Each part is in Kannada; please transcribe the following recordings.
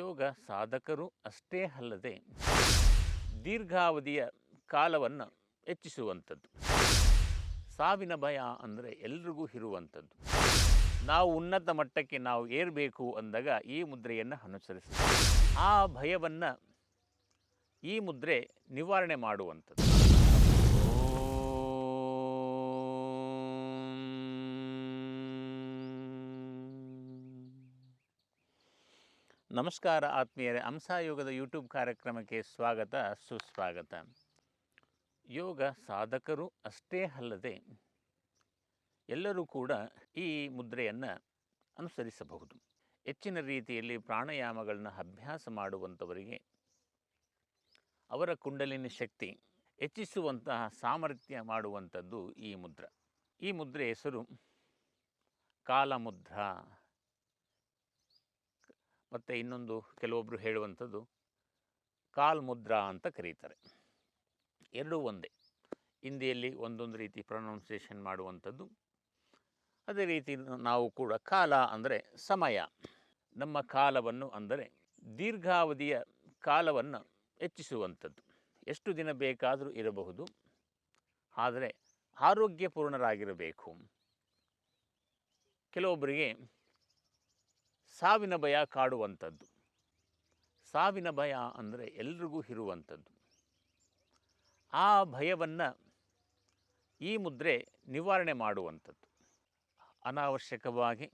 ಯೋಗ ಸಾಧಕರು ಅಷ್ಟೇ ಅಲ್ಲದೆ ದೀರ್ಘಾವಧಿಯ ಕಾಲವನ್ನು ಹೆಚ್ಚಿಸುವಂಥದ್ದು. ಸಾವಿನ ಭಯ ಅಂದರೆ ಎಲ್ರಿಗೂ ಇರುವಂಥದ್ದು. ನಾವು ಉನ್ನತ ಮಟ್ಟಕ್ಕೆ ನಾವು ಏರಬೇಕು ಅಂದಾಗ ಈ ಮುದ್ರೆಯನ್ನು ಅನುಸರಿಸ ಆ ಭಯವನ್ನು ಈ ಮುದ್ರೆ ನಿವಾರಣೆ ಮಾಡುವಂಥದ್ದು. ನಮಸ್ಕಾರ ಆತ್ಮೀಯರೇ ಅಂಸಾಯೋಗದ ಯೂಟ್ಯೂಬ್ ಕಾರ್ಯಕ್ರಮಕ್ಕೆ ಸ್ವಾಗತ, ಸುಸ್ವಾಗತ. ಯೋಗ ಸಾಧಕರು ಅಷ್ಟೇ ಅಲ್ಲದೆ ಎಲ್ಲರೂ ಕೂಡ ಈ ಮುದ್ರೆಯನ್ನು ಅನುಸರಿಸಬಹುದು. ಹೆಚ್ಚಿನ ರೀತಿಯಲ್ಲಿ ಪ್ರಾಣಾಯಾಮಗಳನ್ನು ಅಭ್ಯಾಸ ಮಾಡುವಂಥವರಿಗೆ ಅವರ ಕುಂಡಲಿನ ಶಕ್ತಿ ಹೆಚ್ಚಿಸುವಂತಹ ಸಾಮರ್ಥ್ಯ ಮಾಡುವಂಥದ್ದು ಈ ಮುದ್ರ. ಈ ಮುದ್ರೆ ಹೆಸರು ಕಾಲಮುದ್ರಾ. ಮತ್ತು ಇನ್ನೊಂದು ಕೆಲವೊಬ್ಬರು ಹೇಳುವಂಥದ್ದು ಕಾಲ್ಮುದ್ರಾ ಅಂತ ಕರೀತಾರೆ. ಎರಡೂ ಒಂದೇ. ಹಿಂದಿಯಲ್ಲಿ ಒಂದೊಂದು ರೀತಿ ಪ್ರೊನೌನ್ಸಿಯೇಷನ್ ಮಾಡುವಂಥದ್ದು. ಅದೇ ರೀತಿ ನಾವು ಕೂಡ ಕಾಲ ಅಂದರೆ ಸಮಯ. ನಮ್ಮ ಕಾಲವನ್ನು ಅಂದರೆ ದೀರ್ಘಾವಧಿಯ ಕಾಲವನ್ನು ಹೆಚ್ಚಿಸುವಂಥದ್ದು. ಎಷ್ಟು ದಿನ ಬೇಕಾದರೂ ಇರಬಹುದು. ಆದರೆ ಆರೋಗ್ಯಪೂರ್ಣರಾಗಿರಬೇಕು. ಕೆಲವೊಬ್ಬರಿಗೆ ಸಾವಿನ ಭಯ ಕಾಡುವಂಥದ್ದು. ಸಾವಿನ ಭಯ ಅಂದರೆ ಎಲ್ರಿಗೂ ಇರುವಂಥದ್ದು. ಆ ಭಯವನ್ನು ಈ ಮುದ್ರೆ ನಿವಾರಣೆ ಮಾಡುವಂಥದ್ದು. ಅನಾವಶ್ಯಕವಾಗಿ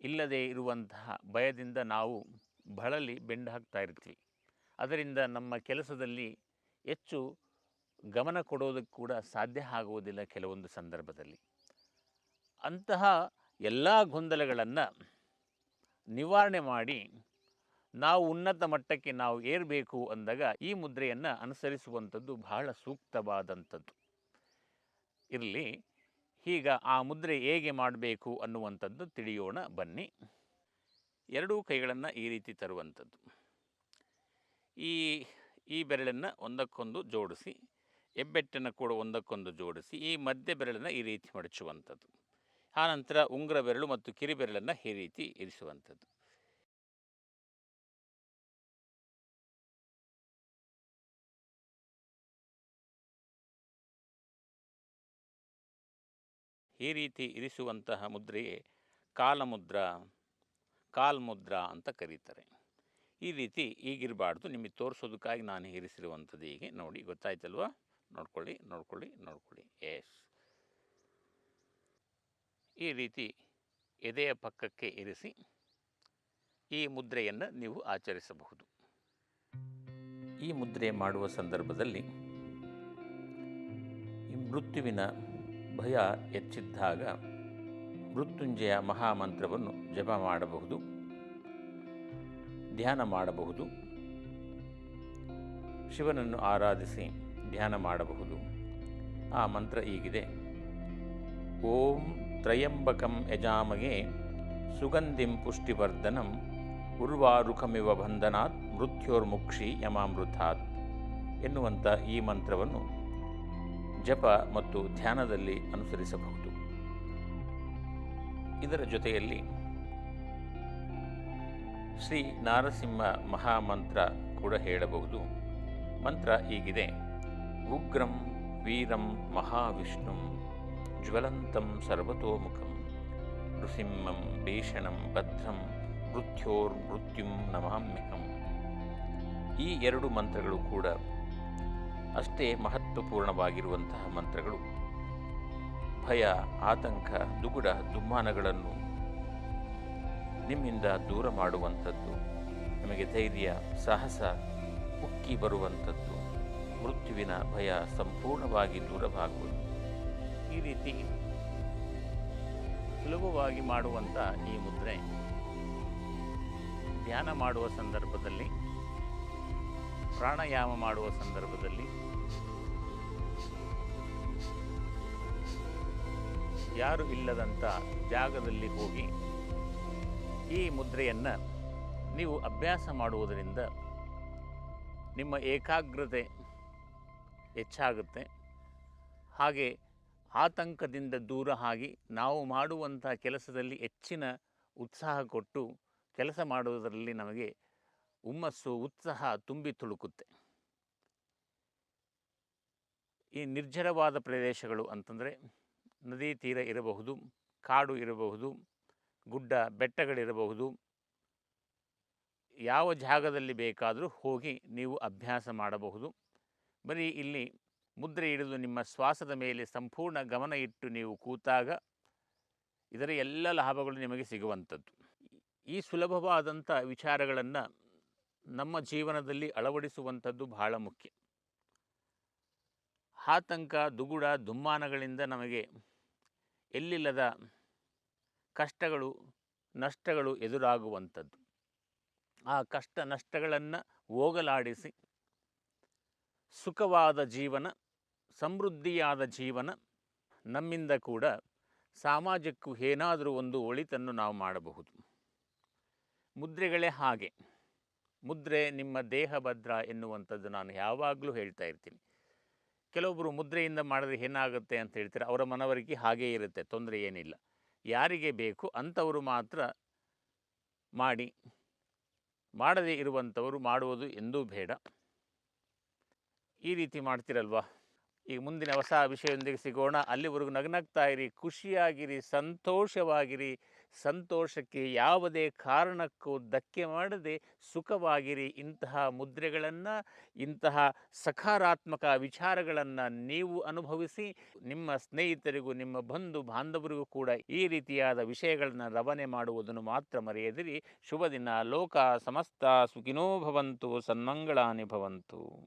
ಇಲ್ಲದೆ ಇರುವಂತಹ ಭಯದಿಂದ ನಾವು ಬಳಲಿ ಬೆಂಡು ಹಾಕ್ತಾ ಇರ್ತೀವಿ. ಅದರಿಂದ ನಮ್ಮ ಕೆಲಸದಲ್ಲಿ ಹೆಚ್ಚು ಗಮನ ಕೊಡೋದಕ್ಕೆ ಕೂಡ ಸಾಧ್ಯ ಆಗುವುದಿಲ್ಲ ಕೆಲವೊಂದು ಸಂದರ್ಭದಲ್ಲಿ. ಅಂತಹ ಎಲ್ಲ ಗೊಂದಲಗಳನ್ನು ನಿವಾರಣೆ ಮಾಡಿ ನಾವು ಉನ್ನತ ಮಟ್ಟಕ್ಕೆ ನಾವು ಏರಬೇಕು ಅಂದಾಗ ಈ ಮುದ್ರೆಯನ್ನು ಅನುಸರಿಸುವಂಥದ್ದು ಬಹಳ ಸೂಕ್ತವಾದಂಥದ್ದು. ಇರಲಿ, ಈಗ ಆ ಮುದ್ರೆ ಹೇಗೆ ಮಾಡಬೇಕು ಅನ್ನುವಂಥದ್ದು ತಿಳಿಯೋಣ, ಬನ್ನಿ. ಎರಡೂ ಕೈಗಳನ್ನು ಈ ರೀತಿ ತರುವಂಥದ್ದು. ಈ ಈ ಬೆರಳನ್ನು ಒಂದಕ್ಕೊಂದು ಜೋಡಿಸಿ, ಹೆಬ್ಬೆಟ್ಟನ್ನು ಕೂಡ ಒಂದಕ್ಕೊಂದು ಜೋಡಿಸಿ, ಈ ಮಧ್ಯ ಬೆರಳನ್ನು ಈ ರೀತಿ ಮಡಚುವಂಥದ್ದು. ಆನಂತರ ಉಂಗುರ ಬೆರಳು ಮತ್ತು ಕಿರಿ ಬೆರಳನ್ನು ಈ ರೀತಿ ಇರಿಸುವಂಥದ್ದು. ಈ ರೀತಿ ಇರಿಸುವಂತಹ ಮುದ್ರೆಯೇ ಕಾಲಮುದ್ರ, ಕಾಲ್ಮುದ್ರ ಅಂತ ಕರೀತಾರೆ. ಈ ರೀತಿ ಈಗಿರಬಾರ್ದು, ನಿಮಗೆ ತೋರಿಸೋದಕ್ಕಾಗಿ ನಾನು ಇರಿಸಿರುವಂಥದ್ದು ಹೀಗೆ ನೋಡಿ, ಗೊತ್ತಾಯ್ತಲ್ವಾ? ನೋಡ್ಕೊಳ್ಳಿ ನೋಡ್ಕೊಳ್ಳಿ ನೋಡ್ಕೊಳ್ಳಿ. ಎಸ್ ಈ ರೀತಿ ಎದೆಯ ಪಕ್ಕಕ್ಕೆ ಇರಿಸಿ ಈ ಮುದ್ರೆಯನ್ನು ನೀವು ಆಚರಿಸಬಹುದು. ಈ ಮುದ್ರೆ ಮಾಡುವ ಸಂದರ್ಭದಲ್ಲಿ ಈ ಮೃತ್ಯುವಿನ ಭಯ ಹೆಚ್ಚಿದ್ದಾಗ ಮೃತ್ಯುಂಜಯ ಮಹಾಮಂತ್ರವನ್ನು ಜಪ ಮಾಡಬಹುದು, ಧ್ಯಾನ ಮಾಡಬಹುದು, ಶಿವನನ್ನು ಆರಾಧಿಸಿ ಧ್ಯಾನ ಮಾಡಬಹುದು. ಆ ಮಂತ್ರ ಈಗಿದೆ, ಓಂ ತ್ರಯಂಬಕಂ ಯಜಾಮಗೆ ಸುಗಂಧಿಂ ಪುಷ್ಟಿವರ್ಧನಂ ಉರ್ವಾರುಖಮಿವ ಬಂಧನಾತ್ ಮೃತ್ಯೋರ್ಮುಕ್ಷಿ ಯಮಾಮೃತಾತ್ ಎನ್ನುವಂಥ ಈ ಮಂತ್ರವನ್ನು ಜಪ ಮತ್ತು ಧ್ಯಾನದಲ್ಲಿ ಅನುಸರಿಸಬಹುದು. ಇದರ ಜೊತೆಯಲ್ಲಿ ಶ್ರೀ ನಾರಸಿಂಹ ಮಹಾಮಂತ್ರ ಕೂಡ ಹೇಳಬಹುದು. ಮಂತ್ರ ಹೀಗಿದೆ, ಉಗ್ರಂ, ವೀರಂ, ಮಹಾವಿಷ್ಣುಂ ಜ್ವಲಂತಂ ಸರ್ವತೋಮುಖಂ ನೃಸಿಂಹಂ ಭೀಷಣಂ ಭದ್ರಂ ಮೃತ್ಯೋರ್ ಮೃತ್ಯುಂ ನಮಾಮ್ಯಹಂ ಈ ಎರಡು ಮಂತ್ರಗಳು ಕೂಡ ಅಷ್ಟೇ ಮಹತ್ವಪೂರ್ಣವಾಗಿರುವಂತಹ ಮಂತ್ರಗಳು. ಭಯ, ಆತಂಕ, ದುಗುಡ, ದುಮ್ಮಾನಗಳನ್ನು ನಿಮ್ಮಿಂದ ದೂರ ಮಾಡುವಂಥದ್ದು, ನಿಮಗೆ ಧೈರ್ಯ, ಸಾಹಸ, ಉಕ್ಕಿ ಬರುವಂಥದ್ದು, ಮೃತ್ಯುವಿನ ಭಯ ಸಂಪೂರ್ಣವಾಗಿ ದೂರವಾಗುವುದು. ಈ ರೀತಿ ಸುಲಭವಾಗಿ ಮಾಡುವಂಥ ಈ ಮುದ್ರೆ. ಧ್ಯಾನ ಮಾಡುವ ಸಂದರ್ಭದಲ್ಲಿ, ಪ್ರಾಣಾಯಾಮ ಮಾಡುವ ಸಂದರ್ಭದಲ್ಲಿ, ಯಾರು ಇಲ್ಲದಂಥ ಜಾಗದಲ್ಲಿ ಹೋಗಿ ಈ ಮುದ್ರೆಯನ್ನು ನೀವು ಅಭ್ಯಾಸ ಮಾಡುವುದರಿಂದ ನಿಮ್ಮ ಏಕಾಗ್ರತೆ ಹೆಚ್ಚಾಗುತ್ತೆ. ಹಾಗೆ ಆತಂಕದಿಂದ ದೂರ ಆಗಿ ನಾವು ಮಾಡುವಂಥ ಕೆಲಸದಲ್ಲಿ ಹೆಚ್ಚಿನ ಉತ್ಸಾಹ ಕೊಟ್ಟು ಕೆಲಸ ಮಾಡುವುದರಲ್ಲಿ ನಮಗೆ ಹುಮ್ಮಸ್ಸು, ಉತ್ಸಾಹ ತುಂಬಿ ತುಳುಕುತ್ತೆ. ಈ ನಿರ್ಜರವಾದ ಪ್ರದೇಶಗಳು ಅಂತಂದರೆ ನದಿ ತೀರ ಇರಬಹುದು, ಕಾಡು ಇರಬಹುದು, ಗುಡ್ಡ, ಬೆಟ್ಟಗಳಿರಬಹುದು. ಯಾವ ಜಾಗದಲ್ಲಿ ಬೇಕಾದರೂ ಹೋಗಿ ನೀವು ಅಭ್ಯಾಸ ಮಾಡಬಹುದು. ಬರೀ ಇಲ್ಲಿ ಮುದ್ರೆ ಹಿಡಿದು ನಿಮ್ಮ ಶ್ವಾಸದ ಮೇಲೆ ಸಂಪೂರ್ಣ ಗಮನ ಇಟ್ಟು ನೀವು ಕೂತಾಗ ಇದರ ಎಲ್ಲ ಲಾಭಗಳು ನಿಮಗೆ ಸಿಗುವಂಥದ್ದು. ಈ ಸುಲಭವಾದಂಥ ವಿಚಾರಗಳನ್ನು ನಮ್ಮ ಜೀವನದಲ್ಲಿ ಅಳವಡಿಸುವಂಥದ್ದು ಬಹಳ ಮುಖ್ಯ. ಆತಂಕ, ದುಗುಡ, ದುಮ್ಮಾನಗಳಿಂದ ನಮಗೆ ಎಲ್ಲಿಲ್ಲದ ಕಷ್ಟಗಳು, ನಷ್ಟಗಳು ಎದುರಾಗುವಂಥದ್ದು. ಆ ಕಷ್ಟ ನಷ್ಟಗಳನ್ನು ಹೋಗಲಾಡಿಸಿ ಸುಖವಾದ ಜೀವನ ಸಮೃದ್ಧಿಯಾದ ಜೀವನ ನಮ್ಮಿಂದ ಕೂಡ ಸಮಾಜಕ್ಕೂ ಏನಾದರೂ ಒಂದು ಒಳಿತನ್ನು ನಾವು ಮಾಡಬಹುದು. ಮುದ್ರೆಗಳೇ ಹಾಗೆ. ಮುದ್ರೆ ನಿಮ್ಮ ದೇಹ ಭದ್ರ ಎನ್ನುವಂಥದ್ದು ನಾನು ಯಾವಾಗಲೂ ಹೇಳ್ತಾ ಇರ್ತೀನಿ. ಕೆಲವೊಬ್ಬರು ಮುದ್ರೆಯಿಂದ ಮಾಡಿದ್ರೆ ಏನಾಗುತ್ತೆ ಅಂತ ಹೇಳ್ತಾರೆ, ಅವರ ಮನವರಿಕೆ ಹಾಗೇ ಇರುತ್ತೆ, ತೊಂದರೆ ಏನಿಲ್ಲ. ಯಾರಿಗೆ ಬೇಕು ಅಂಥವರು ಮಾತ್ರ ಮಾಡಿ, ಮಾಡದೇ ಇರುವಂಥವರು ಮಾಡುವುದು ಎಂದೂ ಬೇಡ. ಈ ರೀತಿ ಮಾಡ್ತಿರಲ್ವಾ? ಈಗ ಮುಂದಿನ ಹೊಸ ವಿಷಯದೊಂದಿಗೆ ಸಿಗೋಣ. ಅಲ್ಲಿವರೆಗೂ ನಗ್ನಗ್ತಾ ಇರಿ, ಖುಷಿಯಾಗಿರಿ, ಸಂತೋಷವಾಗಿರಿ. ಸಂತೋಷಕ್ಕೆ ಯಾವುದೇ ಕಾರಣಕ್ಕೂ ಧಕ್ಕೆ ಮಾಡದೆ ಸುಖವಾಗಿರಿ. ಇಂತಹ ಮುದ್ರೆಗಳನ್ನು, ಇಂತಹ ಸಕಾರಾತ್ಮಕ ವಿಚಾರಗಳನ್ನು ನೀವು ಅನುಭವಿಸಿ ನಿಮ್ಮ ಸ್ನೇಹಿತರಿಗೂ, ನಿಮ್ಮ ಬಂಧು ಬಾಂಧವರಿಗೂ ಕೂಡ ಈ ರೀತಿಯಾದ ವಿಷಯಗಳನ್ನು ರವಾನೆ ಮಾಡುವುದನ್ನು ಮಾತ್ರ ಮರೆಯದಿರಿ. ಶುಭ ದಿನ ಲೋಕ ಸಮಸ್ತ ಸುಖಿನೋ ಭವಂತು, ಸನ್ಮಂಗಳಾನಿ ಭವಂತು.